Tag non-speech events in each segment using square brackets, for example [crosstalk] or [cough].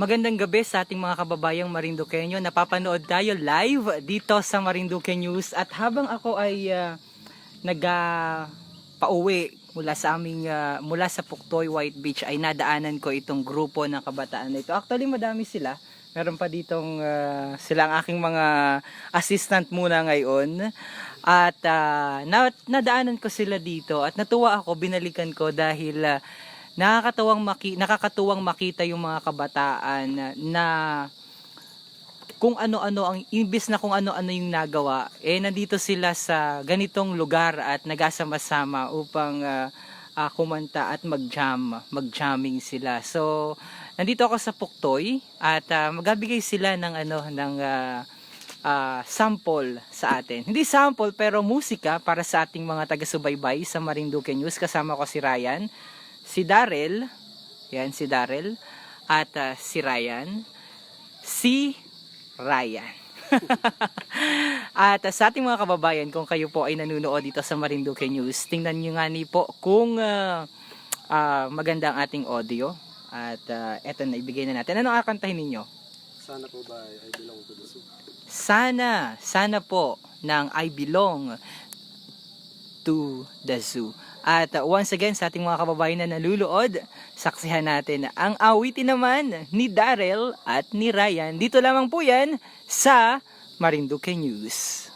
Magandang gabi sa ating mga kababayang Marinduqueño. Napapanood tayo live dito sa Marinduque News at habang ako ay uh, nag ah, pauwi mula sa aming ah, mula sa Puktoy White Beach ay nadaanan ko itong grupo ng kabataan na ito. Actually madami sila. Meron pa ditong ah, sila ang aking mga assistant muna ngayon. At ah, na, nadaanan ko sila dito at natuwa ako, binalikan ko dahil ah, nakakatuwang maki nakakatuwang makita yung mga kabataan na, kung ano-ano ang imbis na kung ano-ano yung nagawa eh nandito sila sa ganitong lugar at nagasama-sama upang ah, ah, kumanta at mag-jam, mag-jamming sila. So nandito ako sa Puktoy at ah, magbibigay sila ng ano ng ah, ah, sample sa atin. Hindi sample pero musika para sa ating mga taga-subaybay sa Marinduque News. Kasama ko si Ryan, si Darrell, yan si Darrell, at ah, si Ryan, si Ryan. [laughs] at ah, sa ating mga kababayan, kung kayo po ay nanonood dito sa Marinduque News, tingnan nyo nga ni po kung ah, ah, maganda ang ating audio. At ah, eto na, ibigay na natin. Ano kakantahin ninyo? Sana po ba ay belong to the soup? Sana, sana po ng I belong to the zoo. At uh, once again sa ating mga kababayan na naluluod, saksihan natin ang awitin naman ni Darrell at ni Ryan. Dito lamang po yan sa Marinduque News.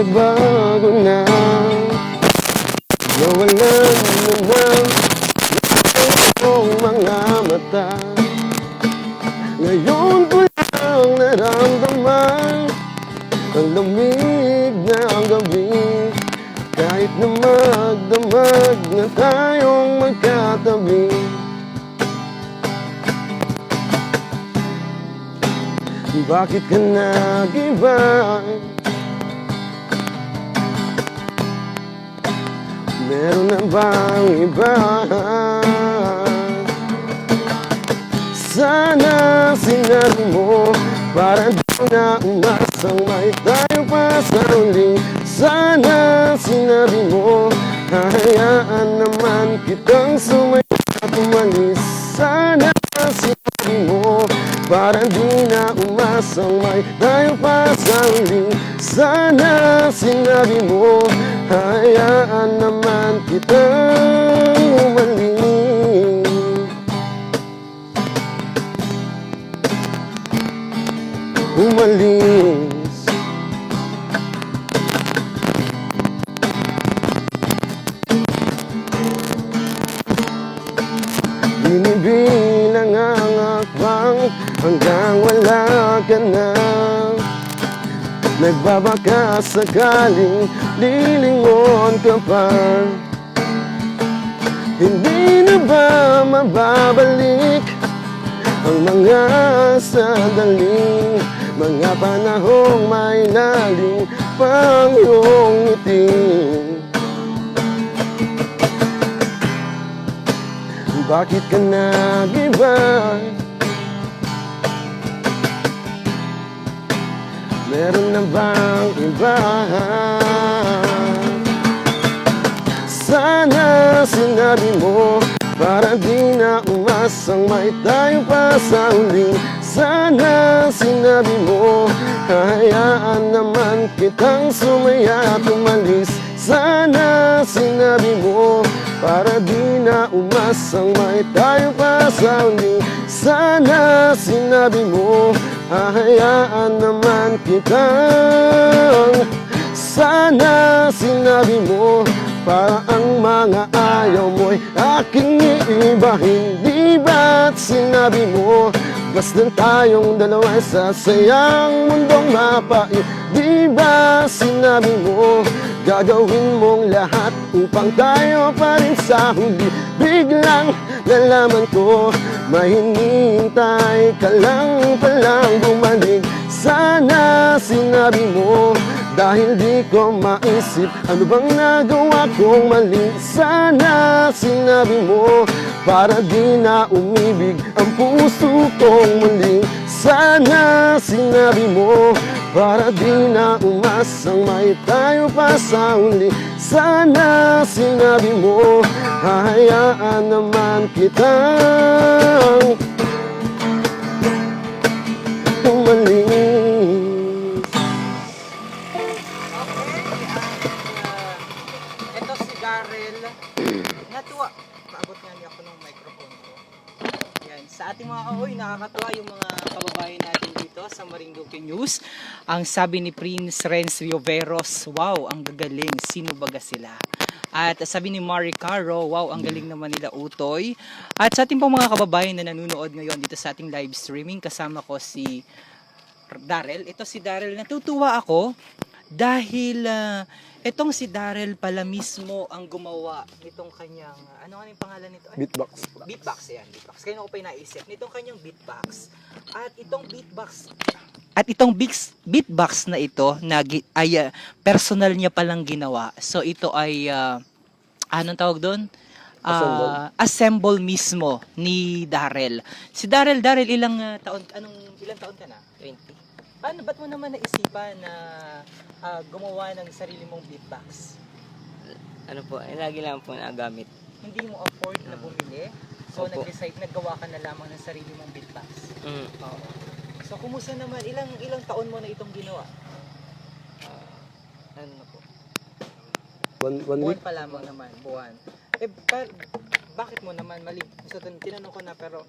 Nagbago na. Nawalan na ng kong mga mata? Ngayon ko lang naramdaman Ang lamig ng gabi. Kahit na magdamag na tayong magkatabi. Bakit ka nag-iba? Meron na bang iba? Sana sinabi mo Para di na umasang may tayo pa sa uli Sana sinabi mo Hahayaan naman kitang sumaya at umalis. Sana sinabi mo Para di na umasang may tayo pa sa uli Sana sinabi mo Umalis. Binibilang ang akbang hanggang wala ka na. Nagbabaka sakaling lilingon ka pa. Hindi na ba mababalik ang mga sandaling Mga panahong may lalim pang iyong ngiti Bakit ka nag-iba? Meron na bang iba? Sana sinabi mo Para di na umasang may tayo pa sa uling Sana sinabi mo Hayaan naman kitang sumaya at Sana sinabi mo Para di na umasang may tayo pa sa uling Sana sinabi mo Hahayaan naman kitang. Sana sinabi mo Para ang mga ayaw mo'y aking iiba Hindi ba't sinabi mo Basta tayong dalawa sa sayang mundong mapait. Di ba sinabi mo Gagawin mong lahat upang tayo pa rin sa huli? Biglang nalaman ko May hinihintay ka lang palang bumalik. Sana sinabi mo dahil di ko maisip Ano bang nagawa kong mali? Sana sinabi mo Para di na umibig ang puso kong muli. Sana sinabi mo Para di na umasang may tayo pa sa uli Sana sinabi mo Hahayaan naman kitang Natuwa. Paabot nga niya ako ng microphone ko. Yan. Sa ating mga kahoy, nakakatuwa yung mga kababayan natin dito sa Marinduque News. Ang sabi ni Prince Renz Rioveros, wow, ang gagaling. Sino baga sila? At sabi ni Mari Caro, wow, ang galing naman nila Utoy. At sa ating pong mga kababayan na nanonood ngayon dito sa ating live streaming, kasama ko si Darrell. Ito si Darrell. Natutuwa ako dahil ah, itong si Darrell pala mismo ang gumawa nitong kanyang, ano nga yung pangalan nito? Ay, Beatbox beatbox yan, beatbox. Kaya ko pa yung naisip. Nitong kanyang beatbox. At itong beatbox, at itong beats, beatbox na ito, na, ay ah, personal niya palang ginawa. So ito ay, ah, anong tawag doon? Assemble. Ah, assemble mismo ni Darrell. Si Darrell, Darrell, ilang ah, taon, anong, ilang taon ka na? 20. Paano, ba't mo naman naisipan na ah, gumawa ng sarili mong beatbox? ano po, eh, lagi lang po nagamit. Hindi mo afford na bumili? So, Opo. nag-decide, naggawa ka na lamang ng sarili mong beatbox? Mm. Oo. So, kumusta naman? Ilang ilang taon mo na itong ginawa? Ah, ano na po? One, one Buwan week pa lamang naman, buwan. Eh, pa- bakit mo naman mali? So, tin- tinanong ko na, pero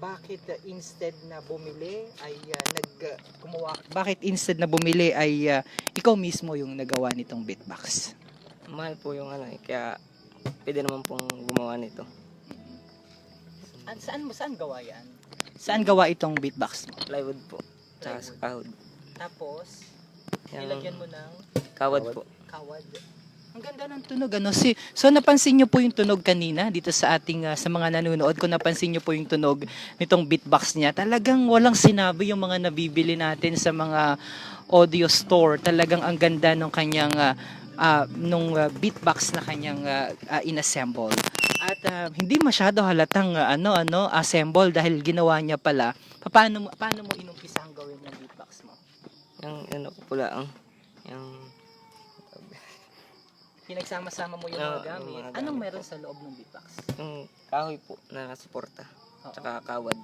bakit uh, instead na bumili ay uh, nag uh, gumawa bakit instead na bumili ay uh, ikaw mismo yung nagawa nitong beatbox Mahal po yung ano eh, kaya pwede naman pong gumawa nito. An saan mo saan gawa yan saan gawa itong beatbox mo Plywood po. Tsaka sa kahod. tapos Yung nilagyan mo ng Kawad Kawad. po. kawad. Ang ganda ng tunog ano. Si so napansin niyo po yung tunog kanina dito sa ating ah, sa mga nanonood ko napansin niyo po yung tunog nitong beatbox niya. Talagang walang sinabi yung mga nabibili natin sa mga audio store. Talagang ang ganda ng kanyang ah, ah, nung ah, beatbox na kanyang ah, ah, inassemble. At ah, hindi masyado halatang ah, ano ano assemble dahil ginawa niya pala. Paano mo paano mo inumpisang gawin yung beatbox mo? Yung ano ko pula ang yung Pinagsama-sama mo yung Oo, mga gamit. mga Anong gamit meron sa loob ng beatbox? yung kahoy po na nasuporta. Oo. Tsaka kawad.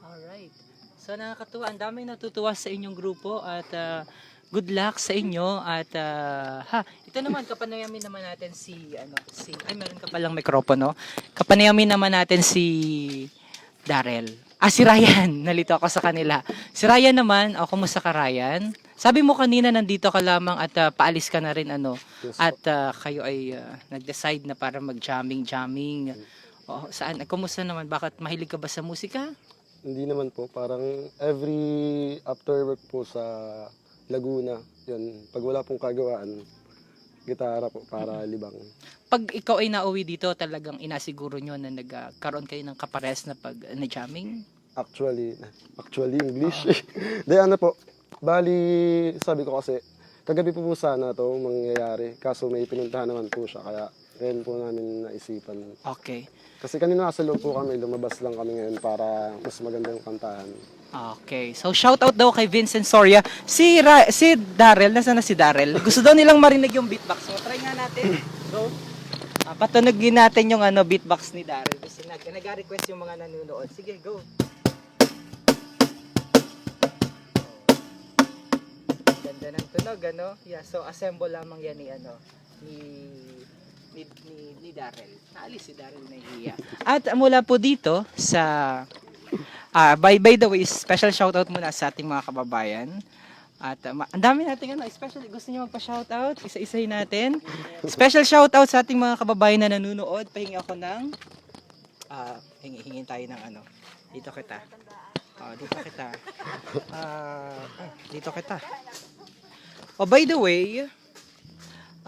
Alright. So nakakatuwa. Ang daming natutuwa sa inyong grupo at ah, good luck sa inyo at ah, ha, ito naman kapanayamin naman natin si ano si ay meron ka palang mikropono. Kapanayamin naman natin si Darrell. Ah, si Ryan. [laughs] Nalito ako sa kanila. Si Ryan naman, oh, kumusta ka Ryan? Sabi mo kanina nandito ka lamang at ah, paalis ka na rin ano. Yes. At ah, kayo ay ah, nag-decide na para mag-jamming, jamming. Oh, saan? Kumusta naman? Bakit mahilig ka ba sa musika? Hindi naman po, parang every after work po sa Laguna, yun, pag wala pong kagawaan, gitara po para libang. pag ikaw ay nauwi dito, talagang inasiguro nyo na nagkaroon kayo ng kapares na pag na jamming? Actually, actually English. [laughs] Di ano po, bali, sabi ko kasi, kagabi po po sana to mangyayari, kaso may pinuntahan naman po siya, kaya ngayon po namin naisipan. Okay. Kasi kanina nasa loob po kami, lumabas lang kami ngayon para mas maganda yung kantahan. Okay. So, shout out daw kay Vincent Soria. Si, Ra- si Darrell, nasa na si Darrell? Gusto daw nilang marinig yung beatbox mo. Try nga natin. Go. Ah, patunogin natin yung ano, beatbox ni Darrell. Kasi nag, nag-request yung mga nanonood. Sige, go. Ganda ng tunog, ano? Yeah, so assemble lamang yan ni ano, ni ni, ni, ni Darrell. Naalis si Darrell na hiya. [laughs] At mula po dito sa Ah, by by the way, special shoutout muna sa ating mga kababayan. At uh, ma- ang dami nating ano, especially gusto niyo magpa-shoutout, isa-isahin natin. Special shoutout sa ating mga kababayan na nanonood. Pahingi ako ng ah, hingi hingin tayo ng ano. Dito kita. Oh, dito kita. Ah, dito kita. Oh, by the way,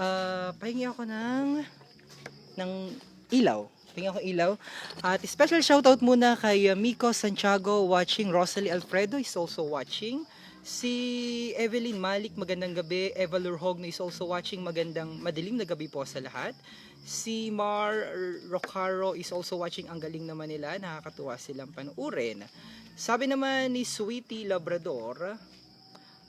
ah, pahingi ako ng ng ilaw. Tingnan ko ilaw. At special shoutout muna kay uh, Miko Santiago watching. Rosalie Alfredo is also watching. Si Evelyn Malik, magandang gabi. Eva Lurhog is also watching. Magandang madilim na gabi po sa lahat. Si Mar Rocaro is also watching. Ang galing naman nila. Nakakatuwa silang panuorin. Sabi naman ni Sweetie Labrador,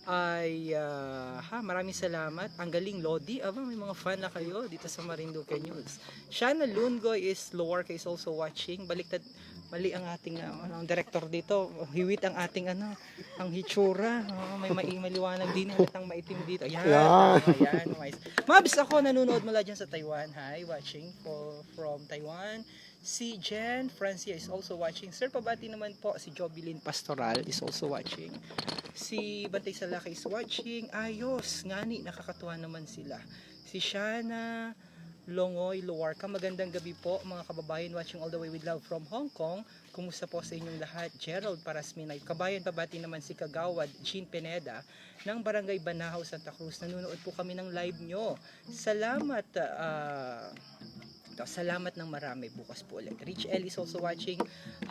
ay ah, ha, maraming salamat. Ang galing Lodi. Aba, may mga fan na kayo dito sa Marinduque News. Shana Lungoy is Lowarca is also watching. Baliktad mali ang ating ah, ano, ang director dito. Hiwit ang ating ano, ang hitsura. Oh, may mai maliwanag din halatang maitim dito. Ayan. Yan. Oh, ayan. Mabs ako nanonood mula dyan sa Taiwan. Hi, watching for from Taiwan. Si Jen Francia is also watching. Sir, pabati naman po si Jobilin Pastoral is also watching. Si Bantay Salaka is watching. Ayos, ngani, nakakatuwa naman sila. Si Shana Longoy Luwarka, magandang gabi po mga kababayan watching all the way with love from Hong Kong. Kumusta po sa inyong lahat? Gerald Parasminay. Kabayan, pabati naman si Kagawad Jean Pineda ng Barangay Banahaw, Santa Cruz. Nanonood po kami ng live nyo. Salamat, ah, ito, salamat ng marami bukas po ulit. Rich L is also watching.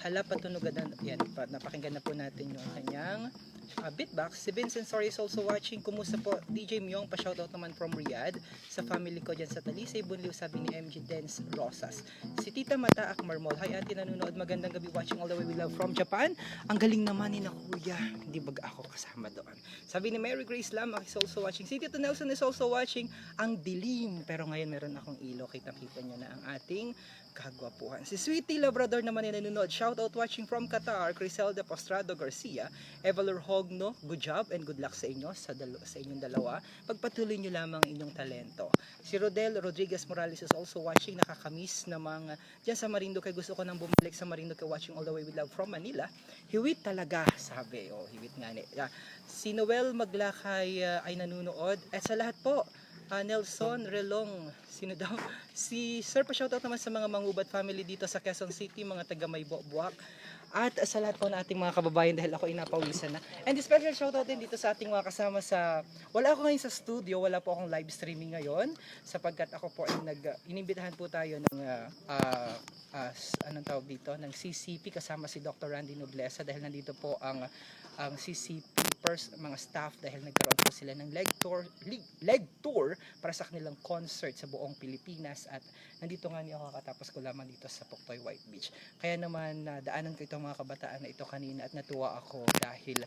Hala patunugan na, yan, pa, napakinggan na po natin yung kanyang uh, beatbox. Si Vincent Sorry is also watching. Kumusta po? DJ Myong, pa-shoutout naman from Riyadh. Sa family ko dyan sa Talisay, Bunliw, sabi ni MG Dance Rosas. Si Tita Mata Akmarmol. Hi ate, nanonood. Magandang gabi watching all the way with love from Japan. Ang galing naman ni na kuya. Hindi ba ako kasama doon? Sabi ni Mary Grace Lamak is also watching. Si Tito Nelson is also watching. Ang dilim. Pero ngayon meron akong ilo. Kita-kita nyo na ang ating kagwapuhan. Si Sweetie Labrador naman ay nanonood. Shout out watching from Qatar. Criselda Postrado Garcia. Evalor Hogno. Good job and good luck sa inyo sa, dalo, sa inyong dalawa. Pagpatuloy nyo lamang inyong talento. Si Rodel Rodriguez Morales is also watching. Nakakamiss na mga dyan sa Marinduque. Gusto ko nang bumalik sa Marinduque watching all the way with love from Manila. Hiwit talaga, sabi. O, hiwit nga ni. Yeah. Si Noel Maglakay uh, ay nanonood. At sa lahat po, ah, Nelson Relong, sino daw? [laughs] Si Sir, pa-shoutout naman sa mga Mangubat family dito sa Quezon City, mga taga Maybuak. At sa lahat po ng ating mga kababayan dahil ako inapawisan na. And special shoutout din dito sa ating mga kasama sa... Wala ako ngayon sa studio, wala po akong live streaming ngayon sapagkat ako po ay nag... Inimbitahan po tayo ng... ah, ah, s- anong tawag dito? Ng CCP kasama si Dr. Randy Noblesa dahil nandito po ang ang CCP pers, mga staff dahil nagkaroon po sila ng leg tour, leg, leg tour para sa kanilang concert sa buong Pilipinas at nandito nga niyo ako kakatapos ko lamang dito sa Puktoy White Beach. Kaya naman na daanan ko itong mga kabataan na ito kanina at natuwa ako dahil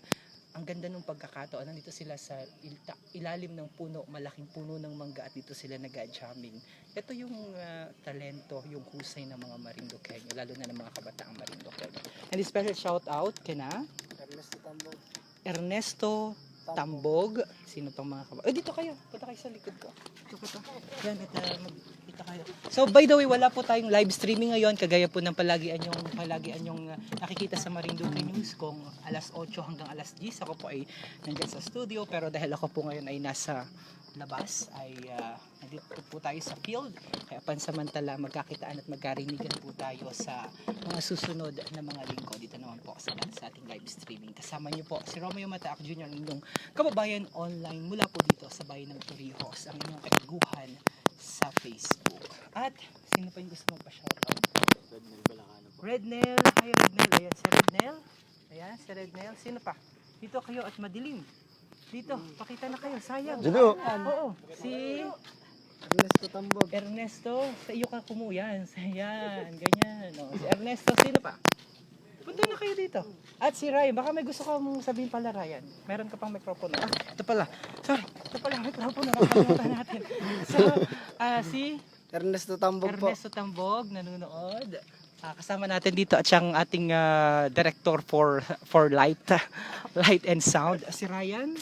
ang ganda ng pagkakataon. Nandito sila sa ilta, ilalim ng puno, malaking puno ng mangga at dito sila nag-jamming. Ito yung ah, talento, yung husay ng mga Marinduqueño, lalo na ng mga kabataang Marinduqueño. And a special shout out kina Ernesto Tambog. Sino pang mga kabataang? Eh, dito kayo. Punta kayo sa likod ko. Dito ko to. Yan, ito, mag, dito kayo. So, by the way, wala po tayong live streaming ngayon. Kagaya po ng palagian yung, palagian yung uh, nakikita sa Marinduque News kung alas 8 hanggang alas 10. Ako po ay nandyan sa studio. Pero dahil ako po ngayon ay nasa labas ay uh, nandito po tayo sa field. Kaya pansamantala magkakitaan at magkarinigan po tayo sa mga susunod na mga linggo. Dito naman po sa, sa ating live streaming. Kasama niyo po si Romeo Mataak Jr. ang inyong kababayan online mula po dito sa bayan ng Torrijos ang inyong kaiguhan sa Facebook. At sino pa yung gusto mong pa-shoutout? Rednel, hi Rednel, ayan si Rednel ayan si Rednel, sino pa? dito kayo at madilim dito, pakita na kayo, sayang Judo. Oo, si Ernesto Tambog. Ernesto, sa iyo ka kumuyan. Yan, ganyan. O, si Ernesto, sino pa? Punta na kayo dito. At si Ryan, baka may gusto ka mong sabihin pala Ryan. Meron ka pang microphone. Ah, ito pala. Sorry, ito pala, microphone na nakalimutan natin. So, ah, si Ernesto Tambog po. Ernesto Tambog, nanonood. Ah, kasama natin dito at siyang ating ah, director for for light [laughs] light and sound si Ryan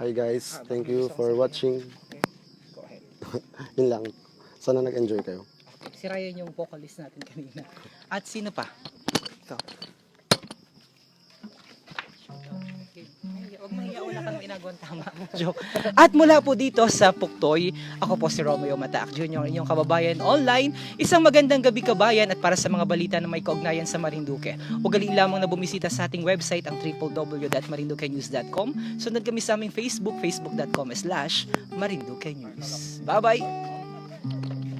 Hi guys, thank you for watching. okay. go ahead [laughs] Yun lang. Sana nag-enjoy kayo. Si Ryan yung vocalist natin kanina. At sino pa? Ito. Kang inagawang tama. [laughs] Joke. At mula po dito sa Puktoy, ako po si Romeo Mataak Jr., inyong kababayan online. Isang magandang gabi kabayan at para sa mga balita na may kaugnayan sa Marinduque. Ugali lamang na bumisita sa ating website ang www.marinduquenews.com. Sundan kami sa aming Facebook, facebook.com slash Marinduque News. Bye-bye!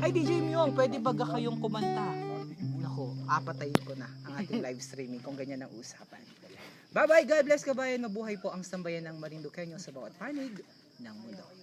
Ay, DJ Myong, pwede ba kayong kumanta? ako, apatayin ko na ang ating live streaming kung ganyan ang usapan. Bye-bye, God bless kabayan, mabuhay po ang sambayan ng Marinduqueño sa bawat panig ng mundo.